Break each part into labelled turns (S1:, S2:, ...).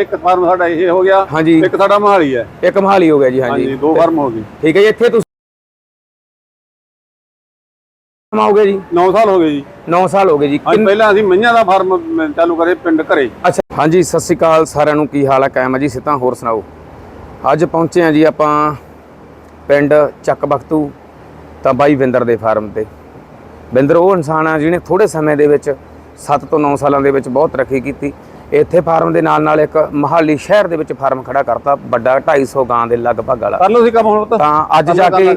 S1: ਇੱਕ ਫਾਰਮ ਸਾਡਾ ਇਹ ਹੋ ਗਿਆ
S2: ਹਾਂਜੀ।
S1: ਇੱਕ ਸਾਡਾ ਮਹਾਲੀ ਹੈ।
S2: ਇੱਕ ਮਹਾਲੀ ਹੋ ਗਿਆ ਜੀ ਹਾਂਜੀ।
S1: ਦੋ ਫਾਰਮ ਹੋ ਗਏ।
S2: ਠੀਕ ਹੈ ਜੀ ਇੱਥੇ ਤੁਸੀਂ ਹੋ ਗਿਆ ਜੀ?
S1: 9 ਸਾਲ ਹੋ ਗਏ ਜੀ।
S2: 9 ਸਾਲ ਹੋ ਗਏ ਜੀ।
S1: ਪਹਿਲਾਂ ਅਸੀਂ ਮਈਆਂ ਦਾ ਫਾਰਮ ਚਾਲੂ ਕਰੇ ਪਿੰਡ ਘਰੇ।
S2: ਅੱਛਾ। ਹਾਂਜੀ ਸਤਿ ਸ਼੍ਰੀ ਅਕਾਲ ਸਾਰਿਆਂ ਨੂੰ ਕੀ ਹਾਲ ਹੈ? ਕਾਇਮ ਹੈ ਜੀ ਸਿੱਧਾ ਹੋਰ ਸੁਣਾਓ। ਅੱਜ ਪਹੁੰਚੇ ਆ ਜੀ ਆਪਾਂ ਪਿੰਡ ਚੱਕ ਬਖਤੂ ਤਾਂ ਬਾਈ ਵਿੰਦਰ ਦੇ ਫਾਰਮ ਤੇ। ਵਿੰਦਰ ਉਹ ਇਨਸਾਨ ਆ ਜਿਹਨੇ ਥੋੜੇ ਸਮੇਂ ਦੇ ਵਿੱਚ 7 ਤੋਂ 9 ਸਾਲਾਂ ਦੇ ਵਿੱਚ ਬਹੁਤ ਤਰੱਕੀ ਕੀਤੀ। ਇੱਥੇ ਫਾਰਮ ਦੇ ਨਾਲ ਨਾਲ ਇੱਕ ਮਹਾਲੀ ਸ਼ਹਿਰ ਦੇ ਵਿੱਚ ਫਾਰਮ ਖੜਾ ਕਰਤਾ ਵੱਡਾ 250 ਗਾਂ ਦੇ ਲਗਭਗ ਵਾਲਾ।
S1: ਕਰ ਲਓ ਸੀ ਕੰਮ ਹੁਣ ਤਾਂ
S2: ਤਾਂ ਅੱਜ ਜਾ ਕੇ।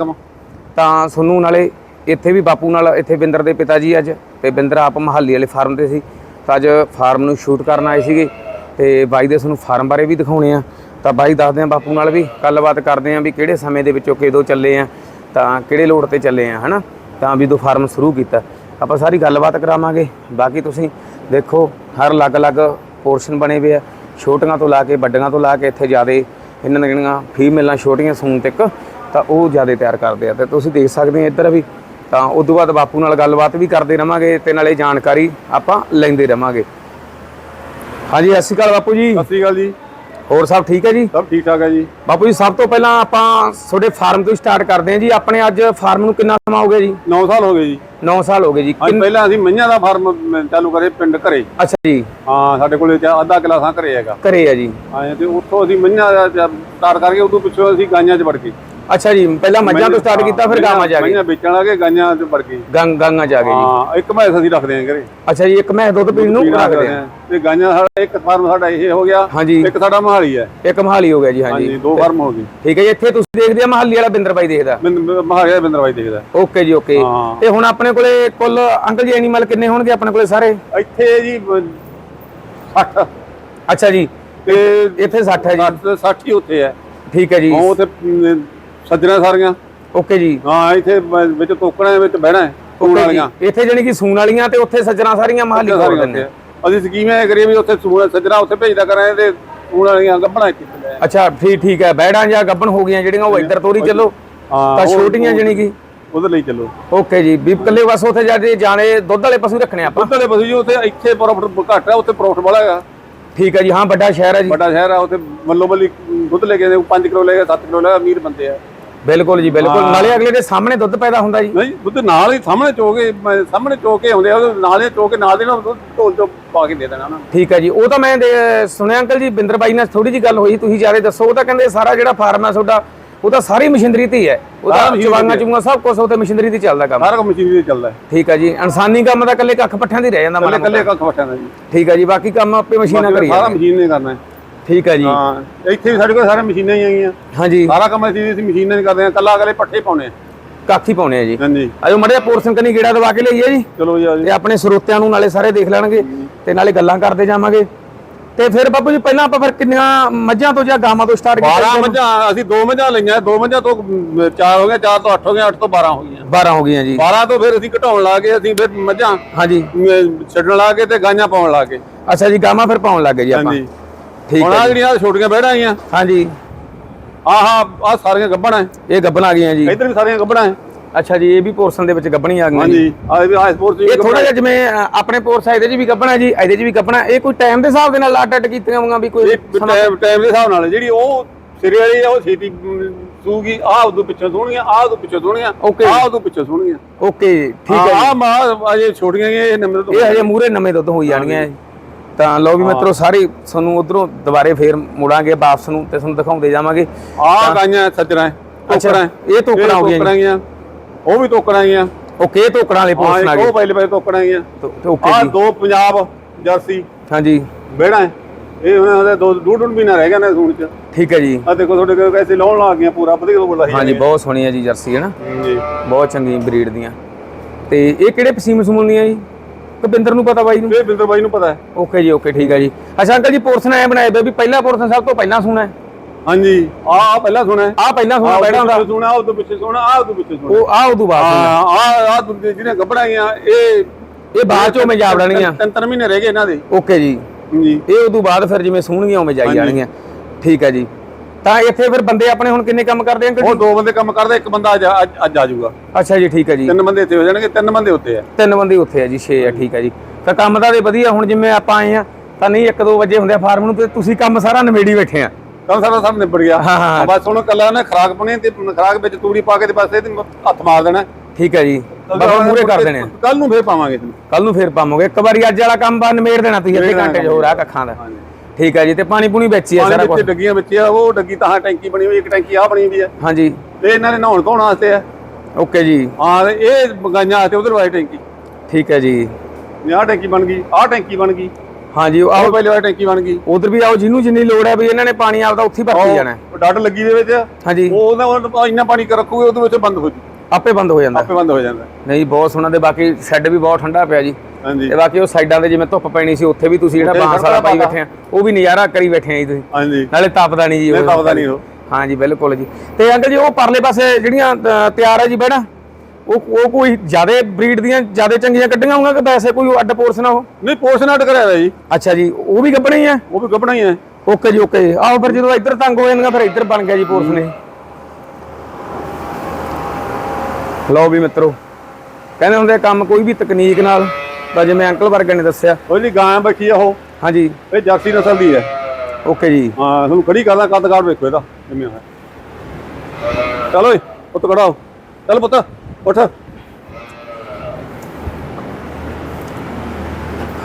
S2: ਤਾਂ ਸੋਨੂੰ ਨਾਲੇ ਇੱਥੇ ਵੀ ਬਾਪੂ ਨਾਲ ਇੱਥੇ ਬਿੰਦਰ ਦੇ ਪਿਤਾ ਜੀ ਅੱਜ ਤੇ ਬਿੰਦਰ ਆਪ ਮਹਾਲੀ ਵਾਲੇ ਫਾਰਮ ਤੇ ਸੀ। ਤਾਂ ਅੱਜ ਫਾਰਮ ਨੂੰ ਸ਼ੂਟ ਕਰਨ ਆਏ ਸੀਗੇ ਤੇ ਬਾਈ ਦੇ ਤੁਹਾਨੂੰ ਫਾਰਮ ਬਾਰੇ ਵੀ ਦਿਖਾਉਣੇ ਆ। ਤਾਂ ਬਾਈ ਦੱਸਦੇ ਆ ਬਾਪੂ ਨਾਲ ਵੀ ਗੱਲਬਾਤ ਕਰਦੇ ਆ ਵੀ ਕਿਹੜੇ ਸਮੇਂ ਦੇ ਵਿੱਚੋਂ ਕਿਦੋਂ ਚੱਲੇ ਆ ਤਾਂ ਕਿਹੜੇ ਲੋੜ ਤੇ ਚੱਲੇ ਆ ਹਨਾ? ਤਾਂ ਵੀ ਦੋ ਫਾਰਮ ਸ਼ੁਰੂ ਕੀਤਾ। ਆਪਾਂ ਸਾਰੀ ਗੱਲਬਾਤ ਕਰਾਵਾਂਗੇ। ਬਾਕੀ ਤੁਸੀਂ ਦੇਖੋ ਹਰ ਅਲੱਗ-ਅਲੱਗ ਪੋਰਸ਼ਨ ਬਣੇ ਹੋਏ ਆ। ਛੋਟੀਆਂ ਤੋਂ ਲਾ ਕੇ, ਵੱਡੀਆਂ ਤੋਂ ਲਾ ਕੇ ਇੱਥੇ ਜ਼ਿਆਦਾ ਇਹਨਾਂ ਦੀਆਂ ਜਿਹੜੀਆਂ ਫੀਮੇਲਾਂ ਛੋਟੀਆਂ ਸੂਨ ਤੱਕ, ਤਾਂ ਉਹ ਜ਼ਿਆਦਾ ਤਿਆਰ ਕਰਦੇ ਆ। ਤੇ ਤੁਸੀਂ ਦੇਖ ਸਕਦੇ ਆ ਇੱਧਰ ਵੀ, ਤਾਂ ਉਸ ਤੋਂ ਬਾਅਦ ਬਾਪੂ ਨਾਲ ਗੱਲਬਾਤ ਵੀ ਕਰਦੇ ਰਵਾਂਗੇ ਤੇ ਨਾਲੇ ਜਾਣਕਾਰੀ ਆਪਾਂ ਲੈਂਦੇ ਰਵਾਂਗੇ। ਹਾਂਜੀ, ਸਤਿ ਸ਼੍ਰੀ ਅਕਾਲ ਬਾਪੂ ਜੀ।
S1: ਸਤਿ ਸ਼੍ਰੀ ਅਕਾਲ ਜੀ।
S2: ਹੋਰ ਸਭ ਠੀਕ ਹੈ ਜੀ?
S1: ਸਭ ਠੀਕ ਠਾਕ ਹੈ ਜੀ।
S2: ਬਾਪੂ ਜੀ ਸਭ ਤੋਂ ਪਹਿਲਾਂ ਆਪਾਂ ਤੁਹਾਡੇ ਫਾਰਮ ਤੋਂ ਸਟਾਰਟ ਕਰਦੇ ਹਾਂ ਜੀ। ਆਪਣੇ ਅੱਜ ਫਾਰਮ ਨੂੰ ਕਿੰਨਾ ਸਮਾਂ ਹੋ ਗਿਆ ਜੀ?
S1: 9 ਸਾਲ ਹੋ ਗਏ ਜੀ।
S2: 9 ਸਾਲ ਹੋ ਗਏ ਜੀ।
S1: ਅੱਜ ਪਹਿਲਾਂ ਅਸੀਂ ਮਈਆਂ ਦਾ ਫਾਰਮ ਚਾਲੂ ਕਰੇ ਪਿੰਡ ਘਰੇ।
S2: ਅੱਛਾ ਜੀ।
S1: ਹਾਂ ਸਾਡੇ ਕੋਲੇ ਅੱਧਾ ਕਿਲਾ ਘਰੇ ਹੈਗਾ।
S2: ਘਰੇ ਆ ਜੀ।
S1: ਆਏ ਤੇ ਉੱਥੋਂ ਅਸੀਂ ਮਈਆਂ ਦਾ ਸਟਾਰਟ ਕਰਕੇ ਉਦੋਂ ਪਿੱਛੋਂ ਅਸੀਂ ਗਾਈਆਂ 'ਚ ਵੜ ਗਏ।
S2: ਅੱਛਾ ਜੀ ਪਹਿਲਾਂ ਮੱਝਾਂ ਤੋਂ ਸਟਾਰਟ ਕੀਤਾ ਫਿਰ ਗਾਵਾਂ ਜਾ ਗਏ
S1: ਮਈਆਂ ਵੇਚਣ ਲੱਗੇ ਗਾਈਆਂ 'ਚ ਵੜ ਗਏ
S2: ਗੰਗ ਗਾਂਗਾ ਜਾ ਗਏ ਜੀ।
S1: ਹਾਂ ਇੱਕ ਮੈਸ ਅਸੀਂ ਰੱਖਦੇ ਆਂ ਘਰੇ।
S2: ਅੱਛਾ ਜੀ ਇੱਕ ਮੈਂ ਦੁੱਧ ਪੀਣ ਨੂੰ ਰੱਖਦੇ ਆ
S1: ਤੇ ਗਾਈਆਂ ਸਾਡਾ ਇੱਕ ਫਾਰਮ ਸਾਡਾ ਇਹ ਹੋ ਗਿਆ
S2: ਹਾਂਜੀ।
S1: ਇੱਕ ਸਾਡਾ ਮਹਾਲੀ ਹੈ।
S2: ਇੱਕ ਮਹਾਲੀ ਹੋ ਗਿਆ ਜੀ ਹਾਂਜੀ।
S1: ਦੋ ਫਾਰਮ ਹੋ ਗਏ।
S2: ਠੀਕ ਹੈ ਜੀ ਇੱਥੇ ਤੁਸੀਂ ਦੇਖਦੇ ਆ ਮਹਾਲੀ ਵਾਲਾ ਬਿੰਦਰ ਬਾਈ ਦੇਖਦਾ।
S1: ਮਹਾਲੀ ਬਿੰਦਰ ਬਾਈ ਦੇਖਦਾ।
S2: ਓਕੇ ਜੀ ਓਕੇ। ਤੇ ਹੁਣ ਆਪਣੇ ਕੋਲੇ ਕੁੱਲ ਅੰਕਲ ਜੀ ਐਨੀਮਲ ਕਿੰਨੇ ਹੋਣਗੇ ਆਪਣੇ ਕੋਲੇ ਸਾਰੇ?
S1: ਇੱਥੇ ਜੀ 60
S2: ਅੱਛਾ ਜੀ।
S1: ਤੇ
S2: ਇੱਥੇ 60 ਹੈ ਜੀ।
S1: 60 60 ਹੀ ਉੱਥੇ ਹੈ।
S2: ਠੀਕ ਹੈ ਜੀ।
S1: ਉਹ ਉੱਥੇ ਸੱਜਣਾ ਸਾਰੀਆਂ।
S2: ਓਕੇ ਜੀ।
S1: ਹਾਂ ਇੱਥੇ ਬ- ਵਿੱਚ ਟੋਕਣਾ ਵਿੱਚ ਬਹਿਣਾ ਹੈ ਸੂਣ
S2: ਓਕੇ
S1: ਵਾਲੀਆਂ।
S2: ਜੀ। ਇੱਥੇ ਜਾਨੀ ਕਿ ਸੂਣ ਵਾਲੀਆਂ ਤੇ ਉੱਥੇ ਸੱਜਣਾ ਸਾਰੀਆਂ ਮਹਾਲੀ ਕੋਲ
S1: ਸਾਰੀਆਂ
S2: ਦਿੰਦੇ
S1: ਉੱਥੇ। ਅਸੀਂ ਸਕੀਮ ਕਰੀਏ ਵੀ ਉੱਥੇ ਸੂਣ ਸੱਜਣਾ ਉੱਥੇ ਭੇਜਦਾ ਕਰਾਂ ਤੇ ਸੂਣ ਵਾਲੀਆਂ ਗੱਭਣਾ ਇੱਥੇ ਲੈ ਆਏ।
S2: ਅੱਛਾ ਠੀਕ ਠੀਕ ਹੈ। ਬੈੜਾਂ ਜਾਂ ਗੱਬਣ ਹੋ ਗਈਆਂ ਜਿਹੜੀਆਂ ਉਹ ਇੱਧਰ ਤੋਰੀ ਚੱਲੋ?
S1: ਹਾਂ
S2: ਤਾਂ
S1: ਉਹ-
S2: ਛੋਟੀਆਂ ਜਾਨੀ ਕਿ?
S1: ਉਹਦੇ ਲਈ ਚੱਲੋ।
S2: ਓਕੇ ਜੀ। ਵੀ ਇਕੱਲੇ ਬਸ ਉੱਥੇ ਜਾ ਕੇ ਜਾਣੇ ਦੁੱਧ ਵਾਲੇ ਪਸ਼ੂ ਰੱਖਣੇ ਆਪਾਂ?
S1: ਦੁੱਧ ਵਾਲੇ ਪਸ਼ੂ ਜੀ ਉੱਥੇ ਇੱਥੇ ਪ੍ਰੋਫਿਟ ਘੱਟ ਹੈ ਉੱਥੇ ਪ੍ਰੋਫਿਟ ਬੜਾ ਹੈਗਾ।
S2: ਠੀਕ ਹੈ ਜੀ। ਹਾਂ ਵੱਡਾ ਸ਼ਹਿਰ ਹੈ ਜੀ।
S1: ਵੱਡਾ ਸ਼ਹਿਰ ਹੈ ਉੱਥੇ ਵੱਲੋਂ ਵੱਲੀ ਦੁੱਧ ਲੈ ਕੇ 5 ਕਿਲੋ ਲੈ ਕੇ 7 ਕਿਲੋ ਲੈ ਕੇ ਅਮੀਰ ਬੰਦੇ ਆ।
S2: ਬਿਲਕੁਲ ਜੀ ਬਿਲਕੁਲ। ਨਾਲੇ ਅਗਲੇ ਦੇ ਸਾਹਮਣੇ ਦੁੱਧ ਪੈਦਾ ਹੁੰਦਾ ਜੀ।
S1: ਨਹੀਂ ਦੁੱਧ ਨਾਲ ਹੀ ਸਾਹਮਣੇ ਚੋਕੇ ਸਾਹਮਣੇ ਚੋਕੇ ਆਉਂਦੇ ਆ ਉਹਦੇ ਨਾਲ ਚੋਕੇ ਨਾਲ ਦੇ ਨਾਲ ਦੁੱਧ ਢੋਲ ਚੋਂ ਪਾ ਕੇ ਦੇ ਦੇਣਾ ਉਹਨਾਂ ਨੂੰ।
S2: ਠੀਕ ਹੈ ਜੀ। ਉਹ ਤਾਂ ਮੈਂ ਸੁਣਿਆ ਅੰਕਲ ਜੀ ਬਿੰਦਰ ਬਾਈ ਨਾਲ ਥੋੜੀ ਜੀ ਗੱਲ ਹੋਈ ਤੁਸੀਂ ਜ਼ਿਆਦਾ ਦੱਸੋ। ਉਹ ਤਾਂ ਕਹਿੰਦੇ ਸਾਰਾ ਜਿਹੜਾ ਫਾਰਮ ਹੈ ਤੁਹਾਡਾ ਉਹ ਤਾਂ ਸਾਰੀ ਮਸ਼ੀਨਰੀ ਤੇ ਹੀ ਹੈ। ਉਹ
S1: ਸਾਰਾ
S2: ਤਾਂ
S1: ਮਸ਼ੀਨਰੀ
S2: ਚਵਾਂਗਾ
S1: ਤੇ।
S2: ਚੁੰਗਾ ਸਭ ਕੁਝ ਉਹ ਤੇ ਮਸ਼ੀਨਰੀ ਤੇ ਚੱਲਦਾ ਕੰਮ।
S1: ਸਾਰਾ ਕੰਮ ਮਸ਼ੀਨਰੀ ਤੇ ਚੱਲਦਾ
S2: ਠੀਕ ਹੈ ਜੀ। ਇਨਸਾਨੀ ਕੰਮ ਤਾਂ ਇਕੱਲੇ ਕੱਖ ਪੱਠਿਆਂ ਦੀ ਰਹਿ ਜਾਂਦਾ
S1: ਕੱਲੇ
S2: ਮਾੜਾ
S1: ਕੱਲੇ ਕੱਖ ਵਟਾਂ ਦਾ ਜੀ।
S2: ਠੀਕ ਹੈ ਜੀ। ਬਾਕੀ ਕੰਮ ਆਪੇ ਮਸ਼ੀਨਾਂ ਕਰੀ
S1: ਸਾਰਾ। ਮਸ਼ੀਨ ਨੇ ਕਰਨਾ ਹੈ।
S2: ਠੀਕ ਹੈ ਜੀ।
S1: ਹਾਂ ਇੱਥੇ ਵੀ ਸਾਡੇ ਕੋਲ ਸਾਰੇ ਮਸ਼ੀਨਾਂ ਹੀ ਆਈਆਂ
S2: ਹਾਂਜੀ।
S1: ਸਾਰਾ ਕੰਮ ਅਸੀਂ ਅਸੀਂ ਮਸ਼ੀਨਾਂ ਹੀ ਕਰਦੇ ਹਾਂ ਕੱਲਾ ਅਗਲੇ ਪੱਠੇ ਪਾਉਣੇ ਆ।
S2: ਕਾਖੀ ਪਾਉਣੇ ਆ ਜੀ।
S1: ਹਾਂਜੀ।
S2: ਆਜੋ ਮੜਿਆ ਪੋਰਸ਼ਨ ਕਨੀ ਗੇੜਾ ਦਵਾ ਕੇ ਲਈਏ ਜੀ।
S1: ਚਲੋ ਜੀ ਆ ਜੀ।
S2: ਤੇ ਆਪਣੇ ਸਰੋਤਿਆਂ ਨੂੰ ਨਾਲੇ ਸਾਰੇ ਦੇਖ ਲੈਣਗੇ ਤੇ ਨਾਲੇ ਗੱਲਾਂ ਕਰਦੇ ਜਾਵਾਂਗੇ। ਤੇ ਫਿਰ ਬਾਬੂ ਜੀ ਪਹਿਲਾਂ ਆਪਾਂ ਫਿਰ ਕਿੰਨੀਆਂ ਮੱਝਾਂ ਤੋਂ ਜਾਂ ਗਾਵਾਂ ਤੋਂ ਸਟਾਰਟ
S1: 12 ਮੱਝਾਂ ਅਸੀਂ ਦੋ ਮੱਝਾਂ ਲਈਆਂ ਦੋ ਮੱਝਾਂ ਤੋਂ ਚਾਰ ਹੋ ਗਏ ਚਾਰ ਤੋਂ 8 ਹੋ ਗਏ 8 ਤੋਂ 12 ਹੋ ਗਈਆਂ।
S2: 12 ਹੋ ਗਈਆਂ ਜੀ।
S1: 12 ਤੋਂ ਫਿਰ ਅਸੀਂ ਘਟਾਉਣ ਲਾ ਕੇ ਅਸੀਂ ਫਿਰ ਮੱਝਾਂ
S2: ਹਾਂਜੀ।
S1: ਛੱਡਣ ਲਾ ਕੇ ਤੇ ਗਾਈਆਂ ਪਾਉਣ ਲਾ ਕੇ
S2: ਅੱਛਾ ਜੀ ਗਾਵਾਂ ਫਿਰ ਪਾਉਣ ਲੱਗੇ ਜੀ ਆਪਾਂ।
S1: ਹਾਂਜੀ।
S2: ਠੀਕ
S1: ਹੁਣ ਆ
S2: ਜੀ।
S1: ਜਿਹੜੀਆਂ ਛੋਟੀਆਂ ਬਹਿੜਾਂ ਆਈਆਂ
S2: ਹਾਂਜੀ।
S1: ਆਹ ਆਹ ਸਾਰੀਆਂ ਗੱਭਣਾ ਹੈ
S2: ਇਹ ਗੱਬਣ ਆ ਗਈਆਂ ਜੀ।
S1: ਇੱਧਰ ਵੀ ਸਾਰੀਆਂ ਗੱਭਣਾ ਹੈ
S2: ਅੱਛਾ ਜੀ ਇਹ ਵੀ ਪੋਰਸ਼ਨ ਦੇ ਵਿੱਚ ਗੱਬਣੀ ਆ ਗਈਆਂ ਜੀ।
S1: ਹਾਂਜੀ ਆਹ ਵੀ ਆਹ ਸਪੋਰਟਸ
S2: ਇਹ ਥੋੜਾ ਜਿਹਾ ਜਿਵੇਂ ਅ, ਆਪਣੇ ਪੋਰਸ ਇਹਦੇ 'ਚ ਵੀ ਗੱਬਣਾ ਜੀ ਇਹਦੇ 'ਚ ਵੀ ਗੱਬਣਾ ਇਹ ਕੋਈ ਟਾਈਮ ਦੇ ਹਿਸਾਬ ਦੇ ਨਾਲ ਲਾਟ ਅੱਟ ਕੀਤੀਆਂ ਹੋਈਆਂ ਵੀ ਕੋਈ ਸਮਾਂ-
S1: ਟਾਈਮ ਟਾਈਮ ਦੇ ਹਿਸਾਬ ਨਾਲ ਜਿਹੜੀ ਉਹ ਸਿਰੇ ਵਾਲੀ ਆ ਉਹ ਛੇਤੀ ਅਮ, ਸੂਗੀ ਆਹ ਉਦੋਂ ਪਿੱਛੇ ਸੋਹਣੀਆਂ ਆਹ ਉਦੋਂ ਪਿੱਛੇ ਸੋਹਣੀਆਂ
S2: Okay.
S1: ਆਹ ਉਦੋਂ ਪਿੱਛੇ ਸੋਹਣੀਆਂ।
S2: ਓਕੇ ਠੀਕ ਹੈ ਜੀ।
S1: ਆਹ ਮਾ ਅਜੇ ਛੋਟੀਆਂ ਜਿਹੀਆਂ ਇਹ ਨੰਬਰ ਤੋਂ
S2: ਇਹ ਹਜੇ ਮੂਰੇ ਨਵੇਂ ਦੁੱਧ ਹੋਈ ਜਾਣਗੀਆਂ। ਇਹ। ਤਾਂ ਲਓ ਵੀ ਮਿੱਤਰੋ ਸਾਰੇ ਤੁਹਾਨੂੰ ਉਧਰੋਂ ਦੁਬਾਰੇ ਫੇਰ ਮੁੜਾਂਗੇ ਵਾਪਸ ਨੂੰ ਤੇ ਤੁਹਾਨੂੰ ਦਿਖਾਉਂਦੇ ਜਾਵਾਂਗੇ।
S1: ਆਹ ਗਾਈਆਂ ਸੱਜਣਾ ਹੈ ਟੋਕਰਾਂ। ਹੈ।
S2: ਇਹ ਟੋਕਰਾਂ ਹੋ ਗਈਆਂ ਜੀ।
S1: ਟੋਕਰਾਂ ਉਹ ਵੀ ਟੋਕਰਾਂ ਗਈਆਂ।
S2: ਓਕੇ ਇਹ ਧੋਕੜਾਂ ਵਾਲੇ
S1: ਹਾਂ
S2: ਪੋਰਸ਼ਨ ਆ ਗਏ।
S1: ਉਹ ਪਹਿਲੇ ਪਹਿਲੇ ਟੋਕਰਾਂ ਗਈਆਂ।
S2: ਓਕੇ
S1: ਆਹ
S2: ਜੀ।
S1: ਦੋ ਪੰਜਾਬ ਜਰਸੀ
S2: ਹਾਂਜੀ।
S1: ਬੇੜਾ। ਹੈ ਇਹ ਉਹਨਾਂ ਦੇ ਦੋ ਡੂਢ ਡੂਢ ਮਹੀਨਾ ਰਹਿ ਗਿਆ ਨੇ ਸੂਣ ਚ।
S2: ਠੀਕ ਹੈ ਜੀ।
S1: ਆ ਦੇਖੋ ਤੁਹਾਡੇ ਕੋਲ ਕੈਸੇ ਲਾਉਣ ਲੱਗ ਗਈਆਂ ਪੂਰਾ ਵਧੀਆ ਬੋਲਾ ਸੀ।
S2: ਹਾਂਜੀ ਬਹੁਤ ਸੋਹਣੀ ਹੈ ਜੀ ਜਰਸੀ ਹੈ ਨਾ?
S1: ਜੀ।
S2: ਬਹੁਤ ਚੰਗੀ ਬਰੀਡ ਦੀਆਂ। ਤੇ ਇਹ ਕਿਹੜੇ ਪਸੀਮ ਸਮੂਲ ਦੀਆਂ ਜੀ? ਕਪਿੰਦਰ ਨੂੰ ਪਤਾ ਬਾਈ ਨੂੰ?
S1: ਇਹ ਬਿੰਦਰ ਬਾਈ ਨੂੰ ਪਤਾ ਹੈ।
S2: ਓਕੇ ਜੀ ਓਕੇ ਠੀਕ ਹੈ ਜੀ। ਅੱਛਾ ਅੰਕਲ ਜੀ ਪੋਰਸ਼ਨ ਐ ਬਣਾਏ ਬਈ ਵੀ ਪਹਿਲਾ ਪੋਰਸ਼ਨ ਸਭ ਤੋਂ ਪਹਿਲਾਂ ਸੁਣਾ ਹੈ।
S1: ਹਾਂਜੀ। ਆ ਆ ਪਹਿਲਾਂ ਸੁਣਾ ਹੈ।
S2: ਆ ਪਹਿਲਾਂ ਸੁਣਾ ਬੈਠਾ ਹੁੰਦਾ।
S1: ਸੁਣਾ ਆਹ ਤੋਂ ਪਿੱਛੇ ਸੁਣਾ ਆਹ ਤੋਂ ਪਿੱਛੇ ਸੁਣਾ
S2: ਉਹ ਆ ਉਦੋਂ ਬਾਅਦ ਸੁਣਾ।
S1: ਹਾਂ ਆ ਆ ਜਿਹਨੇ ਗੱਬੜਾਈਆਂ ਇਹ
S2: ਇਹ ਬਾਅਦ ਚੋਂ ਮੈਂ ਜਾਵੜਨੀਆਂ
S1: ਤਿੰਨ ਤਿੰਨ ਮਹੀਨੇ ਰਹਿ ਗਏ ਇਹਨਾਂ ਦੇ।
S2: ਓਕੇ ਜੀ।
S1: ਜੀ
S2: ਇਹ ਉਦੋਂ ਬਾਅਦ ਫਿਰ ਜਿਵੇਂ ਸੂਣਗੀਆਂ ਉਵੇਂ ਜਾਈ ਜਾਣਗੀਆਂ। ਠੀਕ ਹੈ ਜੀ। ਤਾਂ ਇੱਥੇ ਫਿਰ ਬੰਦੇ ਆਪਣੇ ਹੁਣ ਕਿੰਨੇ ਕੰਮ ਕਰਦੇ ਅੰਕਲ
S1: ਉਹ
S2: ਜੀ
S1: ਦੋ ਬੰਦੇ ਕੰਮ ਕਰਦੇ ਇੱਕ ਬੰਦਾ ਅੱਜ ਅੱਜ ਅੱਜ ਆ ਜਾਊਗਾ।
S2: ਅੱਛਾ ਜੀ ਠੀਕ ਹੈ ਜੀ।
S1: ਤਿੰਨ ਬੰਦੇ ਇੱਥੇ ਹੋ ਜਾਣਗੇ ਤਿੰਨ ਬੰਦੇ ਉੱਤੇ ਆ।
S2: ਤਿੰਨ ਬੰਦੇ ਉੱਥੇ ਆ ਜੀ 6 ਆ ਠੀਕ ਹੈ ਜੀ। ਤਾਂ ਕੰਮ ਦਾ ਦੇ ਵਧੀਆ ਹੁਣ ਜਿਵੇਂ ਆਪਾਂ ਆਏ ਆ ਤਾਂ ਨਹੀਂ 1-2 ਵਜੇ ਹੁੰਦੇ ਆ ਫਾਰਮ ਨੂੰ ਤੇ ਤੁਸੀਂ ਕੰਮ ਸਾਰਾ ਨਿਬੇੜੀ ਬੈਠੇ ਆ।
S1: ਕੰਮ ਸਾਰਾ ਸਭ ਨਿਬੜ ਗਿਆ।
S2: ਹਾਂ, ਹਾਂ।
S1: ਬਸ ਹੁਣ ਕੱਲਾ ਨੇ ਖਰਾਕ ਬਣੇ ਤੇ ਖਰਾਕ ਵਿੱਚ ਤੂੜੀ ਪਾ ਕੇ ਤੇ ਬਸ ਇਹਦੇ ਹੱਥ ਮਾਰ ਦੇਣਾ।
S2: ਠੀਕ ਹੈ ਜੀ। ਬਸ ਮੂਰੇ ਕਰ ਦੇਣੇ
S1: ਕੱਲ ਨੂੰ ਫੇਰ ਪਾਵਾਂਗੇ। ਇਹਨੂੰ
S2: ਕੱਲ ਨੂੰ ਫੇਰ ਪਾਵੋਗੇ। ਇੱਕ ਵਾਰੀ ਅੱਜ ਵਾਲਾ ਕੰਮ ਬਾ ਨਿਬੇੜ ਦੇਣਾ ਤੁਸੀਂ ਅੱਧੇ ਘੰਟੇ 'ਚ ਹੋਰ ਆ ਕੱਖਾਂ ਦਾ।
S1: ਹਾਂਜੀ।
S2: ਠੀਕ ਹੈ ਜੀ ਤੇ ਪਾਣੀ ਪੂਣੀ ਵਿੱਚ ਹੀ ਆ ਸਾਰਾ
S1: ਪਾਣੀ ਡੱਗੀਆਂ ਵਿੱਚ ਆ ਉਹ ਡੱਗੀ ਤਾਂ ਟੈਂਕੀ ਬਣੀ ਹੋਈ ਇੱਕ ਟੈਂਕੀ ਆ ਬਣੀ ਹੋਈ ਹੈ।
S2: ਹਾਂਜੀ।
S1: ਤੇ ਇਹਨਾਂ ਨੇ ਨਹਾਉਣ ਧੋਣ ਵਾਸਤੇ ਆ।
S2: ਓਕੇ ਜੀ।
S1: ਹਾਂ ਤੇ ਇਹ ਗਾਈਆਂ ਤੇ ਉਧਰ ਵਾਲੀ ਟੈਂਕੀ।
S2: ਠੀਕ ਹੈ ਜੀ।
S1: ਇਹ ਆਹ ਟੈਂਕੀ ਬਣ ਗਈ ਆਹ ਟੈਂਕੀ ਬਣ ਗਈ।
S2: ਹਾਂਜੀ ਉਹ
S1: ਆਹ
S2: ਆਓ।
S1: ਪਹਿਲੇ ਵਾਲੀ ਟੈਂਕੀ ਬਣ ਗਈ।
S2: ਉਧਰ ਵੀ ਆਓ ਜਿਹਨੂੰ ਜਿੰਨੀ ਲੋੜ ਹੈ ਵੀ ਇਹਨਾਂ ਨੇ ਪਾਣੀ ਆਪਦਾ ਉੱਥੇ ਹੀ ਭਰਤੀ ਜਾਣਾ। ਹੈ।
S1: ਉਹ ਡੱਡ ਲੱਗੀ ਦੇ ਵਿੱਚ
S2: ਹਾਂਜੀ।
S1: ਉਹ ਉਹਦਾ ਉਹ ਇੰਨਾ ਪਾਣੀ ਕਰ ਰੱਖੂਗੇ ਉਹਦੇ ਵਿੱਚ ਬੰਦ ਹੋ ਜੂ।
S2: ਆਪੇ ਬੰਦ ਹੋ ਜਾਂਦਾ।
S1: ਆਪੇ ਬੰਦ ਹੋ ਜਾਂਦਾ।
S2: ਨਹੀਂ ਬਹੁਤ ਸੋਹਣਾ ਤੇ ਬਾਕੀ ਸ਼ੈੱਡ ਵੀ ਬਹੁਤ ਠੰਡਾ ਪਿਆ ਜੀ।
S1: ਹਾਂਜੀ।
S2: ਤੇ ਬਾਕੀ ਉਹ ਸਾਈਡਾਂ ਤੇ ਜਿਵੇਂ ਧੁੱਪ ਪੈਣੀ ਸੀ ਉੱਥੇ ਵੀ ਤੁਸੀਂ ਜਿਹੜਾ ਬਾਂਸ ਵਾਲਾ ਪਾਈ ਬੈਠੇ ਆ ਉਹ ਵੀ ਨਜ਼ਾਰਾ ਕਰੀ ਬੈਠੇ ਆ ਜੀ ਤੁਸੀਂ।
S1: ਹਾਂਜੀ।
S2: ਨਾਲੇ ਤਪਦਾ ਨਹੀਂ ਜੀ ਉਹ।
S1: ਤਪਦਾ ਨਹੀਂ ਉਹ।
S2: ਹਾਂ ਜੀ ਬਿਲਕੁਲ ਜੀ। ਤੇ ਅੰਕਲ ਜੀ ਉਹ ਪਰਲੇ ਪਾਸੇ ਜਿਹੜੀਆਂ ਤਿਆਰ ਹੈ ਜੀ ਬੈਣਾ ਉਹ ਉਹ ਕੋਈ ਜਿਆਦੇ ਬਰੀਡ ਦੀਆਂ ਜਿਆਦੇ ਚੰਗੀਆਂ ਕੱਢੀਆਂ ਹੋਣਗੀਆਂ ਕਿ ਵੈਸੇ ਕੋਈ ਅੱਡ ਪੋਰਸ਼ਨ ਆ ਉਹ?
S1: ਨਹੀਂ ਪੋਰਸ਼ਨ ਕਰਾਇਆ ਹੋਇਆ ਜੀ।
S2: ਅੱਛਾ ਜੀ ਉਹ ਵੀ ਗੱਬਣੇ ਹੀ ਆ?
S1: ਉਹ ਵੀ ਗੱਬਣਾ ਹੀ ਹੈ
S2: ਓਕੇ ਜੀ ਓਕੇ ਆਓ ਫਿਰ ਜਦੋਂ ਇੱਧਰ ਤੰਗ ਹੋ ਜਾਂਦੀਆਂ ਫਿਰ ਇੱਧਰ ਬਣ ਗਿਆ ਜੀ ਪੋਰਸ਼ਨ ਇਹ। ਲਓ ਵੀ ਮਿੱਤਰੋ ਕਹਿੰਦੇ ਹੁੰਦੇ ਆ ਕੰਮ ਕੋਈ ਵੀ ਤਕਨੀਕ ਨਾਲ ਤਾਂ ਜਿਵੇਂ ਅੰਕਲ ਵਰਗੇ ਨੇ ਦੱਸਿਆ।
S1: ਉਹ ਜਿਹੜੀ ਗਾਂ ਬੱਚੀ ਆ ਉਹ।
S2: ਹਾਂਜੀ।
S1: ਇਹ ਜਰਸੀ ਨਸਲ ਦੀ ਹੈ।
S2: ਓਕੇ ਜੀ।
S1: ਹਾਂ ਤੁਹਾਨੂੰ ਖੜੀ ਕਰਦਾ ਕੱਦ ਕਾੜ ਵੇਖੋ ਇਹਦਾ ਕਿਵੇਂ ਹੋਇਆ। ਚਲ ਓਏ ਪੁੱਤ ਕਢਾਓ ਚੱਲ ਪੁੱਤ ਉੱਠ।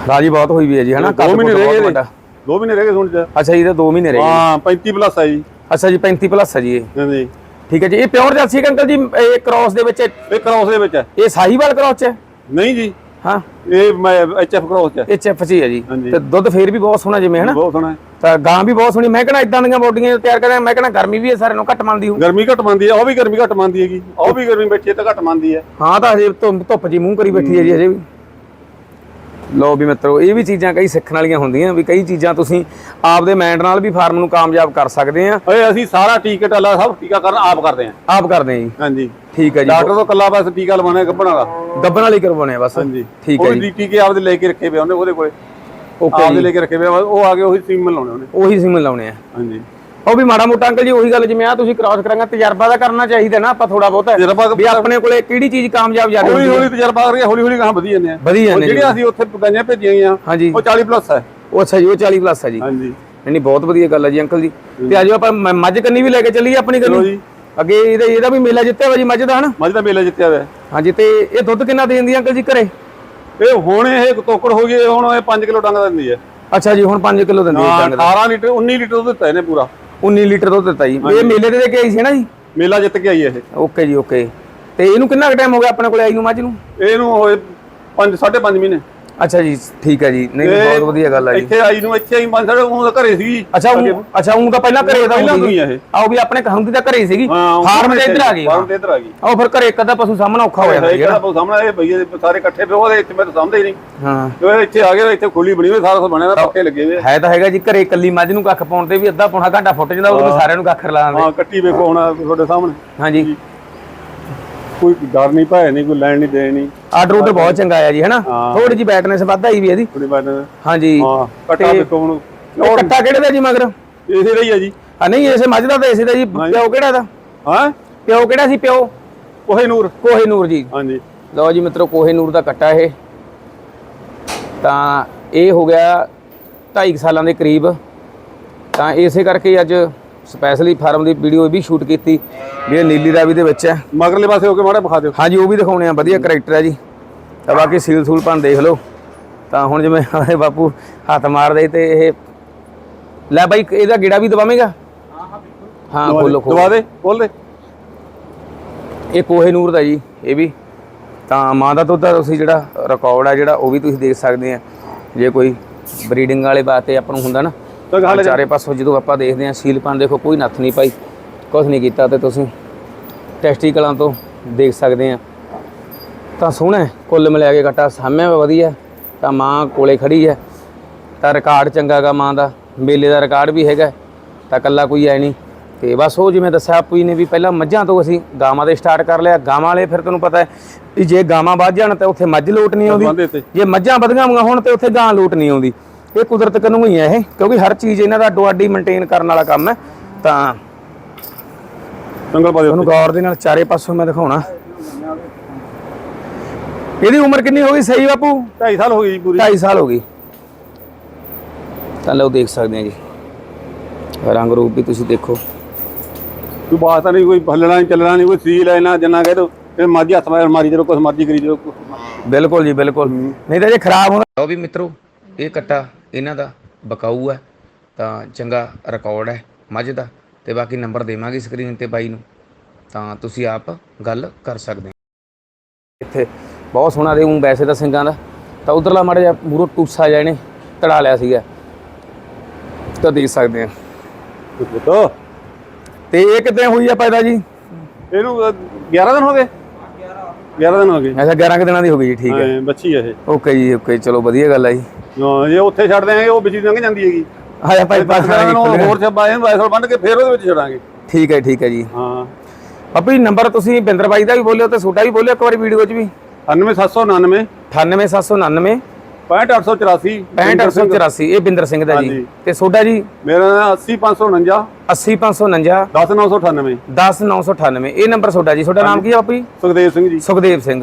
S2: ਰਾਜੀ ਬਹੁਤ ਹੋਈ ਵੀ ਹੈ ਜੀ ਹਨਾ?
S1: ਦੋ
S2: ਕੱਦ
S1: ਮਹੀਨੇ
S2: ਕੁੱਦ
S1: ਰਹਿ ਗਏ
S2: ਵੱਡਾ।
S1: ਦੋ ਮਹੀਨੇ ਰਹਿ ਗਏ ਸੁਣ ਚ।
S2: ਅੱਛਾ ਜੀ ਇਹਦੇ 2 ਮਹੀਨੇ ਰਹਿ ਗਏ।
S1: ਹਾਂ 35 ਪਲੱਸ ਹੈ ਜੀ।
S2: ਅੱਛਾ ਜੀ 35 ਪਲੱਸ ਹੈ ਜੀ ਇਹ।
S1: ਹਾਂਜੀ
S2: ਠੀਕ ਹੈ ਜੀ ਇਹ ਪਿਓਰ ਜਰਸੀ ਹੈ ਅੰਕਲ ਜੀ ਇਹ ਕ੍ਰਾਸ ਦੇ ਵਿੱਚ?
S1: ਇਹ ਕ੍ਰੋਸ ਦੇ ਵਿੱਚ ਹੈ।
S2: ਇਹ ਸਾਹੀਵਾਲ ਕ੍ਰਾਸ ਚ ਹੈ?
S1: ਨਹੀਂ ਜੀ।
S2: ਹਾਂ।
S1: ਇਹ ਮੈਂ ਐਚਐਫ ਕ੍ਰੋਸ ਚ ਹੈ
S2: ਚੈਫ ਚ ਹੀ ਹੈ ਜੀ। ਤੇ ਦੁੱਧ ਫੇਰ ਵੀ ਬਹੁਤ ਸੋਹਣਾ ਜਿਵੇਂ ਹਨਾ?
S1: ਬਹੁਤ ਸੋਹਣਾ ਹੈ।
S2: ਤਾਂ ਗਾਂ ਵੀ ਬਹੁਤ ਸੋਹਣੀ। ਮੈਂ ਕਹਿੰਦਾ ਇਦਾਂ ਦੀਆਂ ਬੋਡੀਆਂ ਤਿਆਰ ਕਰਦੇ ਮੈਂ ਕਹਿੰਦਾ ਗਰਮੀ ਵੀ ਇਹ ਸਾਰਿਆਂ ਨੂੰ ਘੱਟ ਮੰਨਦੀ
S1: ਗਰਮੀ ਘੱਟ ਹੈ ਉਹ ਵੀ ਗਰਮੀ ਘੱਟ ਮੰਦੀ ਹੈਗੀ। ਉਹ ਵੀ ਗਰਮੀ ਬੱਚੇ ਤਾਂ ਘੱਟ ਮੰਦੀ ਹੈ
S2: ਹਾਂ ਤਾਂ ਹਜੇ ਧੁੱਪ ਜੀ ਮੂੰਹ ਕਰੀ ਬੈਠੀ ਹੈ ਜੀ ਹਜੇ ਵੀ। ਲੋ ਵੀ ਮਿੱਤਰੋ ਇਹ ਵੀ ਚੀਜ਼ਾਂ ਕਈ ਸਿੱਖਣ ਵਾਲੀਆਂ ਹੁੰਦੀਆਂ ਵੀ ਕਈ ਚੀਜ਼ਾਂ ਤੁਸੀਂ ਆਪਦੇ ਮਾਈਂਡ ਨਾਲ ਵੀ ਫਾਰਮ ਨੂੰ ਕਾਮਯਾਬ ਕਰ ਸਕਦੇ ਆ।
S1: ਓਏ ਅਸੀਂ ਸਾਰਾ ਟੀਕਾ ਟਾਲਾ ਸਭ ਟੀਕਾਕਰਨ ਆਪ ਕਰਦੇ ਹਾਂ
S2: ਆਪ ਕਰਦੇ ਆ ਜੀ।
S1: ਹਾਂਜੀ।
S2: ਠੀਕ ਹੈ ਜੀ।
S1: ਡਾਕਟਰ ਤੋਂ ਕੱਲਾ ਬਸ ਟੀਕਾ ਲਵਾਉਣਾ ਗੱਭਣ ਵਾਲਾ।
S2: ਗੱਬਣ ਵਾਲੀ ਕਰਵਾਉਣੇ ਆ ਬਸ।
S1: ਹਾਂਜੀ।
S2: ਠੀਕ ਹੈ ਜੀ।
S1: ਵੀ ਟੀਕੇ ਆਪਦੇ ਲੈ ਕੇ ਰੱਖੇ ਪਏ ਉਹਨੇ ਉਹਦੇ ਕੋਲੇ।
S2: ਓਕੇ
S1: ਆਪਦੇ ਲੈ ਕੇ ਰੱਖੇ ਪਏ ਆ, ਉਹ ਆ ਕੇ ਉਹੀ ਸੀਮਨ ਲਾਉਣੇ ਉਹਨੇ।
S2: ਉਹੀ ਸਿਮ ਲਾਉਣੇ ਆ।
S1: ਹਾਂਜੀ।
S2: ਉਹ ਵੀ ਮਾੜਾ ਮੋਟਾ ਅੰਕਲ ਜੀ ਉਹੀ ਗੱਲ ਜਿਵੇਂ ਆ ਤੁਸੀਂ ਕ੍ਰਾਸ ਕਰਾਂਗਾ ਤਜਰਬਾ ਦਾ ਕਰਨਾ ਚਾਹੀਦਾ ਨਾ ਆਪਾਂ ਥੋੜਾ ਬਹੁਤਾ।
S1: ਤਜਰਬਾ
S2: ਵੀ ਆਪਣੇ ਕੋਲੇ ਕਿਹੜੀ ਚੀਜ਼ ਕਾਮਯਾਬ
S1: ਹੌਲੀ
S2: ਹੁੰਦੀ ਹੈ?
S1: ਹੌਲੀ ਤਜਰਬਾ ਕਰਕੇ ਹੌਲੀ ਹੌਲੀ ਕਹਾਂ ਵਧੀ ਜਾਂਦੇ ਆ
S2: ਵਧੀ ਜਾਂਦੇ ਜੀ
S1: ਜਿਹੜੀਆਂ ਅਸੀਂ ਉੱਥੇ ਗਾਈਆਂ ਭੇਜੀਆਂ
S2: ਹਾਂਜੀ।
S1: ਉਹ 40 ਪਲੱਸ ਹੈ।
S2: ਉਹ ਅੱਛਾ ਜੀ ਉਹ 40 ਪਲੱਸ ਹੈ ਜੀ।
S1: ਹਾਂਜੀ।
S2: ਨਹੀਂ ਨਹੀਂ ਬਹੁਤ ਵਧੀਆ ਗੱਲ ਹੈ ਜੀ ਅੰਕਲ ਜੀ। ਤੇ ਆਜੋ ਆਪਾਂ ਮੱਝ ਕੰਨੀ ਵੀ ਲੈ ਕੇ ਚੱਲੀਏ ਆਪਣੀ ਕੰਨੀ?
S1: ਜੀ।
S2: ਅੱਗੇ ਇਹਦਾ ਇਹਦਾ ਵੀ ਮੇਲਾ ਜਿੱਤਿਆ ਵਾ ਜੀ ਮੱਝ ਦਾ ਹਨਾ?
S1: ਮੱਝ ਦਾ ਮੇਲਾ ਜਿੱਤਿਆ ਹੈ।
S2: ਹਾਂਜੀ ਤੇ ਇਹ ਦੁੱਧ ਕਿੰਨਾ ਦੇ ਦਿੰਦੀ ਆ ਅੰਕਲ ਜੀ ਘਰੇ?
S1: ਇਹ ਹੁਣ ਇਹ ਤੋਕੜ ਹੋ ਗਈ ਹੁਣ ਇਹ 5 ਕਿਲੋ ਡੰਗ ਦਿੰਦੀ ਹੈ।
S2: ਅੱਛਾ ਜੀ ਹੁਣ 5 ਕਿਲੋ ਦਿੰਦੀ ਹੈ
S1: ਹਾਂ,
S2: ਡੰਗ ਦਾ।
S1: 18 ਲੀਟਰ 19 ਲੀਟਰ ਦੁੱਧ ਦਿੱਤਾ ਇਹਨੇ ਪੂਰਾ।
S2: 19 ਲੀਟਰ ਦੁੱਧ ਦਿੱਤਾ ਜੀ। ਇਹ ਮੇਲੇ ਦੇ ਦੇ ਕੇ ਆਈ ਸੀ ਨਾ ਜੀ?
S1: ਮੇਲਾ ਜਿੱਤ ਕੇ ਆਈ ਇਹ।
S2: ਓਕੇ ਜੀ ਓਕੇ। ਤੇ ਇਹਨੂੰ ਕਿੰਨਾ ਕੁ ਟਾਈਮ ਹੋ ਗਿਆ ਆਪਣੇ ਕੋਲੇ ਆਈ ਨੂੰ ਮੱਝ ਨੂੰ?
S1: ਇਹਨੂੰ ਹੋਏ 5 5.5 ਮਹੀਨੇ।
S2: ਅੱਛਾ ਜੀ ਠੀਕ ਹੈ ਜੀ। ਨਹੀਂ ਬਹੁਤ ਵਧੀਆ ਗੱਲ ਹੈ ਜੀ।
S1: ਇੱਥੇ ਆਈ ਨੂੰ ਇੱਥੇ ਆਈ ਪੰਜ ਸਾਢੇ ਉਹ ਤਾਂ ਘਰੇ ਸੀ
S2: ਅੱਛਾ ਊਂ- ਅੱਛਾ ਉਹ ਤਾਂ ਪਹਿਲਾਂ ਘਰੇ ਦਾ ਹੁੰਦੀ
S1: ਹੀ
S2: ਆਓ ਵੀ ਆਪਣੇ ਹੁੰਦੀ ਤਾਂ ਘਰੇ ਹੀ ਸੀਗੀ।
S1: ਹਾਂ
S2: ਫਾਰਮ ਤੇ ਇੱਧਰ ਆ ਗਈ।
S1: ਫਾਰਮ ਤੇ ਇੱਧਰ ਆ ਗਈ।
S2: ਆਓ ਫਿਰ ਘਰੇ ਇੱਕ ਅੱਧਾ ਪਸ਼ੂ ਸਾਹਮਣਾ ਔਖਾ ਹੋ ਜਾਂਦਾ ਜੀ
S1: ਇਹ ਕਿਹੜਾ ਸਾਹਮਣੇ ਇਹ ਭਈਏ ਸਾਰੇ ਇਕੱਠੇ ਪਏ ਉਹਦੇ ਇੱਥੇ ਮੈਂ ਤਾਂ ਸਮਝਦਾ ਹੀ ਨਹੀਂ।
S2: ਹਾਂ।
S1: ਜੋ ਇੱਥੇ ਆ ਗਏ ਇੱਥੇ ਖੁੱਲੀ ਬਣੀ ਹੋਈ ਸਾਰਾ ਕੁਝ ਬਣਿਆ ਪੱਕੇ ਲੱਗੇ ਹੋਏ।
S2: ਹੈ ਤਾਂ ਹੈਗਾ ਜੀ ਘਰੇ ਇਕੱਲੀ ਮੱਝ ਨੂੰ ਕੱਖ ਪਾਉਣ ਤੇ ਵੀ ਅੱਧਾ ਪੌਣਾ ਘੰਟਾ ਫੁੱਟ ਜਾਂਦਾ ਉਹ ਸਾਰਿਆਂ ਨੂੰ ਕੱਖ ਰਲਾ ਦਿੰਦੇ।
S1: ਹਾਂ ਕੱਟੀ ਵੇਖੋ ਹੁਣ ਤੁਹਾਡੇ ਸਾਹਮਣੇ।
S2: ਹਾਂਜੀ।
S1: ਕੋਈ ਡਰ ਨਹੀਂ ਭੈ ਨਹੀਂ ਕੋਈ ਲੈਣ ਨਹੀਂ ਦੇ ਨਹੀਂ।
S2: ਆਰਡਰ ਆਰਡਰ ਬਹੁਤ ਚੰਗਾ ਆਇਆ ਜੀ ਹੈਨਾ?
S1: ਹਾਂ।
S2: ਥੋੜੀ ਜੀ ਬੈਟਨੈਸ ਵੱਧ ਆਈ ਵੀ ਇਹਦੀ।
S1: ਥੋੜੀ ਬਾਤ
S2: ਹਾਂਜੀ।
S1: ਹਾਂ ਕੱਟਾ ਵੇਖੋ ਹੁਣ।
S2: ਇਹ ਕੱਟਾ ਕਿਹੜੇ ਦਾ ਜੀ ਮਗਰ?
S1: ਇਸੇ ਰਹੀ ਆ ਜੀ।
S2: ਆ ਨਹੀਂ ਇਸੇ ਮੱਝ ਦਾ ਤਾਂ ਇਸੇ ਦਾ ਜੀ। ਪਿਓ ਕਿਹੜਾ ਦਾ?
S1: ਹਾਂ?
S2: ਪਿਓ ਕਿਹੜਾ ਸੀ ਪਿਓ?
S1: ਕੋਹੇ ਨੂਰ
S2: ਕੋਹੇ ਨੂਰ ਜੀ।
S1: ਹਾਂਜੀ।
S2: ਲਓ ਜੀ ਮਿੱਤਰੋ ਕੋਹੇ ਨੂਰ ਦਾ ਕੱਟਾ ਇਹ। ਤਾਂ ਇਹ ਹੋ ਗਿਆ 2.5 ਸਾਲਾਂ ਦੇ ਕਰੀਬ। ਤਾਂ ਇਸੇ ਕਰਕੇ ਹੀ ਅੱਜ ਸਪੈਸ਼ਲੀ ਫਾਰਮ ਦੀ ਵੀਡੀਓ ਵੀ ਸ਼ੂਟ ਕੀਤੀ ਵੀ ਇਹ ਨੀਲੀ ਰਾਵੀ ਦੇ ਵਿੱਚ ਹੈ।
S1: ਮਗਰਲੇ ਪਾਸੇ ਹੋ ਕੇ ਮਾੜਾ ਵਿਖਾ ਦਿਓ।
S2: ਹਾਂਜੀ ਉਹ ਵੀ ਦਿਖਾਉਣੇ ਆ ਵਧੀਆ ਕੈਰੈਕਟਰ ਹੈ ਜੀ। ਤਾਂ ਬਾਕੀ ਸੀਲ ਸੂਲ ਭਾਂ ਦੇਖ ਲਓ। ਤਾਂ ਹੁਣ ਜਿਵੇਂ ਆਏ ਬਾਪੂ ਹੱਥ ਮਾਰਦੇ ਤੇ ਇਹ ਲੈ ਬਾਈ ਇਹਦਾ ਗੇੜਾ ਵੀ ਦਵਾਵੇਂਗਾ ਹਾਂ ਖੋਲੋ ਖੋਲੋ।
S1: ਦਵਾ ਦੇ ਖੋਲ ਦੇ।
S2: ਇਹ ਕੋਹੇ ਨੂਰ ਦਾ ਜੀ ਇਹ ਵੀ। ਤਾਂ ਮਾਂ ਦਾ ਦੁੱਧ ਦਾ ਤੁਸੀਂ ਜਿਹੜਾ ਰਿਕਾਰਡ ਆ ਜਿਹੜਾ ਉਹ ਵੀ ਤੁਸੀਂ ਦੇਖ ਸਕਦੇ ਆ। ਜੇ ਕੋਈ ਬਰੀਡਿੰਗ ਵਾਲੇ ਬਾਤੇ ਆਪਾਂ ਨੂੰ ਹੁੰਦਾ ਨਾ ਚਾਰੇ ਪਾਸੋਂ ਜਦੋਂ ਆਪਾਂ ਦੇਖਦੇ ਆ ਸੀਲ ਪਾਣ ਦੇਖੋ ਕੋਈ ਨੱਥ ਨਹੀਂ ਪਾਈ ਕੁਝ ਨਹੀਂ ਕੀਤਾ ਤੇ ਤੁਸੀਂ ਟੈਸਟੀਕਲਾਂ ਤੋਂ ਦੇਖ ਸਕਦੇ ਆ ਤਾਂ ਸੋਹਣਾ ਹੈ, ਕੁੱਲ ਮਿਲਾ ਕੇ ਘਟਾ ਸਾਹਮਣੇ ਵਧੀਆ ਤਾਂ ਮਾਂ ਕੋਲੇ ਖੜੀ ਹੈ। ਤਾਂ ਰਿਕਾਰਡ ਚੰਗਾ ਗਾ ਮਾਂ ਦਾ ਮੇਲੇ ਦਾ ਰਿਕਾਰਡ ਵੀ ਹੈਗਾ ਤਾਂ ਕੱਲਾ ਕੋਈ ਐ ਨਹੀਂ। ਤੇ ਬਸ ਉਹ ਜਿਵੇਂ ਦੱਸਿਆ ਜੀ ਨੇ ਵੀ ਪਹਿਲਾਂ ਮੱਝਾਂ ਤੋਂ ਅਸੀਂ ਗਾਵਾਂ ਦੇ ਸਟਾਰਟ ਕਰ ਲਿਆ ਗਾਵਾਂ ਵਾਲੇ ਫਿਰ ਤੁਹਾਨੂੰ ਪਤਾ ਹੈ ਜੇ ਗਾਵਾਂ ਵੱਧ ਜਾਣ ਤਾਂ ਉੱਥੇ ਮੱਝ ਲੋਟ ਨਹੀਂ ਆਉਂਦੀ। ਜੇ ਮੱਝਾਂ ਵਧੀਆਂ ਹੋਈਆਂ ਹੋਣ ਤੇ ਉੱਥੇ ਗਾਂ ਲੋਟ ਨਹੀਂ ਆਉਂਦੀ। ਇਹ ਕੁਦਰਤ ਕਾਨੂੰਨ ਹੀ ਹੈ ਇਹ ਕਿਉਂਕਿ ਹਰ ਚੀਜ਼ ਇਹਨਾਂ ਦਾ ਅੱਡੋ ਅੱਡੀ ਮੇਨਟੇਨ ਕਰਨ ਵਾਲਾ ਕੰਮ ਹੈ। ਤਾਂ
S1: ਸੰਗਲ ਪਾ ਦਿਓ
S2: ਤੁਹਾਨੂੰ ਗੌਰ ਦੇ ਨਾਲ ਚਾਰੇ ਪਾਸੋਂ ਮੈਂ ਦਿਖਾਉਣਾ। ਇਹਦੀ ਉਮਰ ਕਿੰਨੀ ਹੋ ਗਈ? ਸਹੀ ਬਾਪੂ?
S1: 2.5 ਸਾਲ ਹੋ ਗਈ ਜੀ ਪੂਰੀ।
S2: 2.5 ਸਾਲ ਹੋ ਗਈ। ਤਾਂ ਲਓ ਦੇਖ ਸਕਦੇ ਆ ਜੀ। ਰੰਗ ਰੂਪ ਵੀ ਤੁਸੀਂ ਦੇਖੋ।
S1: ਕੋਈ ਬਾਤ ਤਾਂ ਨਹੀਂ ਕੋਈ ਹੱਲਣਾ ਨਹੀਂ ਚੱਲਣਾ ਨਹੀਂ ਕੋਈ ਸੀਲ ਹੈ ਨਾ ਜੰਨਾ ਕਹਿ ਦੋ ਇਹ ਮਰਜ਼ੀ ਹੱਥ ਮਾਰ ਮਾਰੀ ਜਦੋਂ ਕੁਛ ਮਰਜ਼ੀ ਕਰੀ ਜਦੋਂ।
S2: ਬਿਲਕੁਲ ਜੀ ਬਿਲਕੁਲ। ਨਹੀਂ ਤਾਂ ਜੇ ਖਰਾਬ ਹੁੰਦਾ ਲਓ ਵੀ ਮਿੱਤਰੋ ਇਹ ਕੱਟਾ ਇਹਨਾਂ ਦਾ ਬਕਾਊ ਹੈ ਤਾਂ ਚੰਗਾ ਰਿਕਾਰਡ ਹੈ ਮੱਝ ਦਾ ਤੇ ਬਾਕੀ ਨੰਬਰ ਦੇਵਾਂਗੇ ਸਕਰੀਨ ਤੇ ਬਾਈ ਨੂੰ ਤਾਂ ਤੁਸੀਂ ਆਪ ਗੱਲ ਕਰ ਸਕਦੇ ਇੱਥੇ ਬਹੁਤ ਸੋਹਣਾ ਦੇ ਉਂ ਵੈਸੇ ਤਾਂ ਸਿੰਘਾਂ ਦਾ ਤਾਂ ਉਧਰਲਾ ਮਾੜਾ ਜਿਹਾ ਮੂਰੋ ਟੂਸਾ ਜਿਹਾ ਇਹਨੇ ਤੜਾ ਲਿਆ ਸੀਗਾ। ਤਾਂ ਦੇਖ ਸਕਦੇ ਆ। ਤੇ ਇਹ ਕਿੱਦਾਂ ਹੋਈ ਆ ਪੈਦਾ ਜੀ?
S1: ਇਹਨੂੰ ਅਹ, 11 ਦਿਨ ਹੋ ਗਏ। 11 ਦਿਨ ਹੋ ਗਏ।
S2: ਅੱਛਾ 11 ਕੁ ਦਿਨਾਂ ਦੀ ਹੋ ਗਈ ਜੀ ਠੀਕ ਹੈ।
S1: ਹਾਂ, ਬੱਚੀ ਹੈ ਇਹ।
S2: ਓਕੇ ਜੀ ਓਕੇ ਚਲੋ ਵਧੀਆ ਗੱਲ ਆ ਜੀ।
S1: ਹਾਂ, ਜੇ ਉੱਥੇ ਛੱਡ ਦਿਆਂਗੇ ਉਹ ਵਿੱਚ ਲੰਘ ਜਾਂਦੀ ਹੈਗੀ।
S2: ਆਇਆ ਭਾਈ ਪਾਸ
S1: ਹੋਰ ਛੱਬਾ ਇਹਨੂੰ ਵਾਇਸਲ ਬੰਨ ਕੇ ਫੇਰ ਉਹਦੇ ਵਿੱਚ ਛੱਡਾਂਗੇ।
S2: ਠੀਕ ਹੈ ਠੀਕ ਹੈ ਜੀ।
S1: ਹਾਂ।
S2: ਜੀ ਨੰਬਰ ਤੁਸੀਂ ਬਿੰਦਰ ਬਾਈ ਦਾ ਵੀ ਬੋਲਿਓ ਤੇ ਛੋਟਾ ਵੀ ਬੋਲਿਓ ਇੱਕ ਵਾਰੀ ਵੀਡੀਓ 'ਚ ਵੀ।
S1: 98799
S2: 98799
S1: 65884
S2: 65884 ਇਹ ਬਿੰਦਰ ਸਿੰਘ ਦਾ ਜੀ। ਤੇ ਛੋਟਾ ਜੀ?
S1: ਮੇਰਾ ਨਾਮ 80549
S2: 80549
S1: 10998
S2: 10998 ਇਹ ਨੰਬਰ ਛੋਟਾ ਜੀ। ਤੁਹਾਡਾ ਨਾਮ ਕੀ ਹੈ ਬਾਪੂ ਜੀ
S1: ਸੁਖਦੇਵ ਸਿੰਘ ਜੀ।
S2: ਸੁਖਦੇਵ ਸਿੰਘ।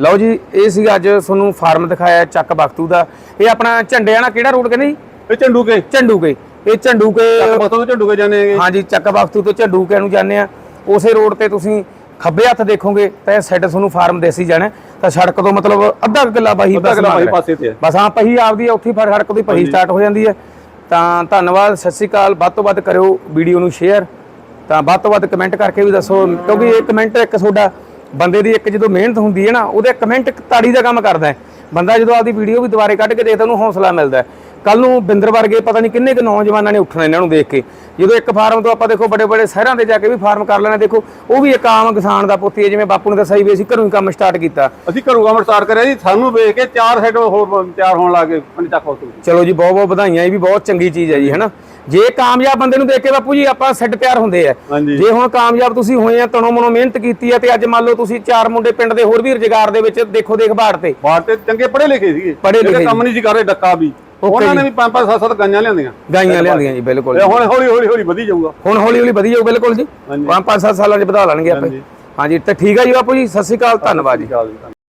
S2: ਲਓ ਜੀ ਇਹ ਸੀ ਅੱਜ ਤੁਹਾਨੂੰ ਫਾਰਮ ਦਿਖਾਇਆ ਚੱਕ ਬਖਤੂ ਦਾ। ਇਹ ਆਪਣਾ ਝੰਡੇ ਆਣਾ ਕਿਹੜਾ ਰੋਡ ਕਹਿੰਦੇ ਜੀ?
S1: ਇਹ ਝੰਡੂ ਕੇ
S2: ਝੰਡੂ ਕੇ ਇਹ ਝੰਡੂ ਕੇ
S1: ਬਤੋਂ ਤੋਂ ਝੰਡੂ ਕੇ ਜਾਂਦੇ ਹੈਗੇ।
S2: ਹਾਂਜੀ ਚੱਕ ਬਖਤੂ ਤੋਂ ਝੰਡੂ ਕੇ ਨੂੰ ਜਾਂਦੇ ਆ। ਉਸੇ ਰੋਡ ਤੇ ਤੁਸੀਂ ਖੱਬੇ ਹੱਥ ਦੇਖੋਗੇ ਤਾਂ ਇਹ ਸਾਈਡ ਤੁਹਾਨੂੰ ਫਾਰਮ ਦੇਸੀ ਜਾਣਾ। ਤਾਂ ਸੜਕ ਤੋਂ ਮਤਲਬ ਅੱਧਾ ਕਿੱਲਾ ਬਾਹੀ
S1: ਅੱਧਾ ਕਿੱਲਾ
S2: ਰਿਹਾ।
S1: ਪਾਸੇ ਤੇ ਹੈ।
S2: ਬਸ ਹਾਂ ਪਹੀ ਆਪਦੀ ਆ, ਉੱਥੇ ਹੀ ਫਿਰ ਸੜਕ ਤੋਂ ਹੀ ਪਹੀ ਸਟਾਰਟ ਹੋ ਜਾਂਦੀ ਹੈ। ਤਾਂ ਧੰਨਵਾਦ ਸਤਿ ਸ਼੍ਰੀ ਅਕਾਲ। ਵੱਧ ਤੋਂ ਵੱਧ ਕਰਿਓ ਵੀਡੀਓ ਨੂੰ ਸ਼ੇਅਰ ਤਾਂ ਵੱਧ ਤੋਂ ਵੱਧ ਕਮੈਂਟ ਕਰਕੇ ਵੀ ਦੱਸੋ ਕਿਉਂਕਿ ਇਹ ਕਮੈਂਟ ਇੱਕ ਤੁਹਾਡਾ ਬੰਦੇ ਦੀ ਇੱਕ ਜਦੋਂ ਮਿਹਨਤ ਹੁੰਦੀ ਹੈ ਨਾ ਉਹਦੇ ਕਮੈਂਟ ਤਾੜੀ ਦਾ ਕੰਮ ਕਰਦਾ ਹੈ। ਬੰਦਾ ਜਦੋਂ ਆਪਦੀ ਵੀਡੀਓ ਵੀ ਦੁਬਾਰੇ ਕੱਢ ਕੇ ਦੇਖਦਾ ਉਹਨੂੰ ਹੌਸਲਾ ਮਿਲਦਾ ਹੈ। ਕੱਲ ਨੂੰ ਬਿੰਦਰ ਵਰਗੇ ਪਤਾ ਨਹੀਂ ਕਿੰਨੇ ਕੁ ਨੌਜਵਾਨਾਂ ਨੇ ਉੱਠਣਾ ਇਹਨਾਂ ਨੂੰ ਦੇਖ ਕੇ। ਜਦੋਂ ਇੱਕ ਫਾਰਮ ਤੋਂ ਆਪਾਂ ਦੇਖੋ ਵੱਡੇ ਵੱਡੇ ਸ਼ਹਿਰਾਂ ਤੇ ਜਾ ਕੇ ਵੀ ਫਾਰਮ ਕਰ ਲੈਣਾ ਦੇਖੋ ਉਹ ਵੀ ਇੱਕ ਆਮ ਕਿਸਾਨ ਦਾ ਪੁੱਤ ਹੀ ਜਿਵੇਂ ਬਾਪੂ ਨੇ ਦੱਸਿਆ ਵੀ ਅਸੀਂ ਘਰੋਂ ਹੀ ਕੰਮ ਸਟਾਰਟ ਕੀਤਾ।
S1: ਅਸੀਂ ਘਰੋਂ ਕੰਮ ਸਟਾਰਟ ਕਰਿਆ ਜੀ ਸਾਨੂੰ ਵੇਖ ਕੇ ਚਾਰ ਸਾਈਡ ਹੋਰ ਤਿਆਰ ਹੋਣ ਲੱਗੇ ਪੰਜ ਤੱਕ ਹੋ
S2: ਚਲੋ ਜੀ ਬਹੁਤ ਬਹੁਤ ਵਧਾਈਆਂ ਇਹ ਵੀ ਬਹੁਤ ਚੰਗੀ ਚੀਜ਼ ਹੈ ਜੀ ਹੈਨਾ? ਜੇ ਕਾਮਯਾਬ ਬੰਦੇ ਨੂੰ ਦੇਖ ਕੇ ਬਾਪੂ ਜੀ ਆਪਾਂ ਸੈੱਟ ਤਿਆਰ ਹੁੰਦੇ ਆ। ਜੇ ਹੁਣ ਕਾਮਯਾਬ ਤੁਸੀਂ ਹੋਏ ਆ ਤਣੋ ਮਨੋ ਮਿਹਨਤ ਕੀਤੀ ਹੈ ਤੇ ਅੱਜ ਮੰਨ ਲਓ ਤੁਸੀਂ ਚਾਰ ਮੁੰਡੇ ਪਿੰਡ ਦੇ ਹੋਰ ਵੀ ਰੁਜ਼ਗਾਰ ਦੇ ਵਿੱਚ ਦੇਖੋ ਦੇਖ ਬਾੜ ਤੇ।
S1: ਬਾਹਰ ਤੇ ਚੰਗੇ ਪੜ੍ਹੇ ਲਿਖੇ ਸੀਗੇ।
S2: ਪੜ੍ਹੇ ਲਿਖੇ
S1: ਕੰਮ ਨਹੀਂ ਸੀ ਕਰ ਰਹੇ ਡੱਕਾ ਵੀ। ਉਹਨਾਂ ਨੇ ਵੀ ਪੰਜ ਪੰਜ ਸੱਤ ਸੱਤ ਗਾਈਆਂ ਲਿਆਂਦੀਆਂ।
S2: ਗਾਈਆਂ ਲਿਆਂਦੀਆਂ ਜੀ ਬਿਲਕੁਲ
S1: ਹੁਣ ਹੌਲੀ ਹੌਲੀ ਹੌਲੀ ਵਧੀ ਜਾਊਗਾ।
S2: ਹੁਣ ਹੌਲੀ ਹੌਲੀ ਵਧੀ ਜਾਊ ਬਿਲਕੁਲ ਜੀ। ਪੰਜ ਪੰਜ ਸੱਤ ਸਾਲਾਂ ਚ ਵਧਾ ਲੈਣਗੇ ਆਪੇ।
S1: ਹਾਂਜੀ।
S2: ਤੇ ਠੀਕ ਹੈ ਜੀ ਬਾਪੂ ਜੀ ਸਤਿ ਸ਼੍ਰੀ ਅਕਾਲ ਧੰਨਵਾਦ
S1: ਆ ਜੀ